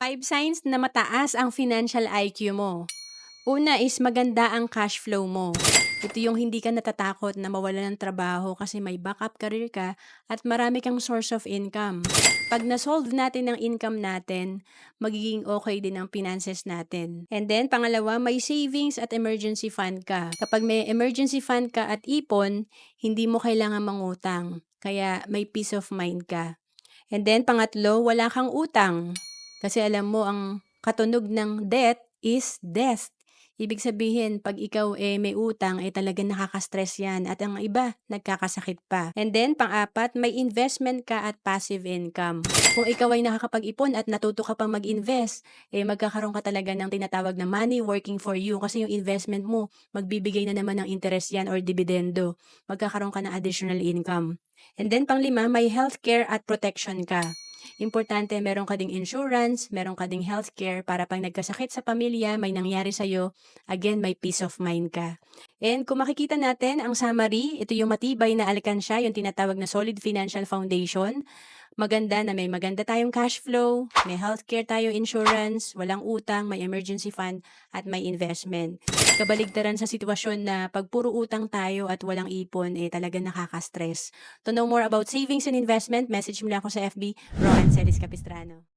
Five signs na mataas ang financial IQ mo. Una is maganda ang cash flow mo. Ito yung hindi ka natatakot na mawala ng trabaho kasi may backup career ka at marami kang source of income. Pag na-solve natin ang income natin, magiging okay din ang finances natin. And then, pangalawa, may savings at emergency fund ka. Kapag may emergency fund ka at ipon, hindi mo kailangan mangutang. Kaya may peace of mind ka. And then, pangatlo, wala kang utang. Kasi alam mo, ang katunog ng debt is death. Ibig sabihin, pag ikaw eh may utang, eh talagang nakaka-stress yan. At ang iba, nagkakasakit pa. And then, pang-apat, may investment ka at passive income. Kung ikaw ay nakakapag-ipon at natuto ka pang mag-invest, eh magkakaroon ka talaga ng tinatawag na money working for you. Kasi yung investment mo, magbibigay na naman ng interest yan or dividendo. Magkakaroon ka ng additional income. And then, pang-lima, may healthcare at protection ka. Importante, meron ka ding insurance, meron ka ding healthcare para pag nagkasakit sa pamilya, may nangyari sa'yo, again, may peace of mind ka. And kung makikita natin ang summary, ito yung matibay na alkansya, yung tinatawag na solid financial foundation. Maganda na may maganda tayong cash flow, may healthcare tayo insurance, walang utang, may emergency fund, at may investment. Kabaligtaran sa sitwasyon na pag puro utang tayo at walang ipon, eh talaga nakaka-stress. To know more about savings and investment, message mo lang ako sa FB, Rowan Celis Capistrano.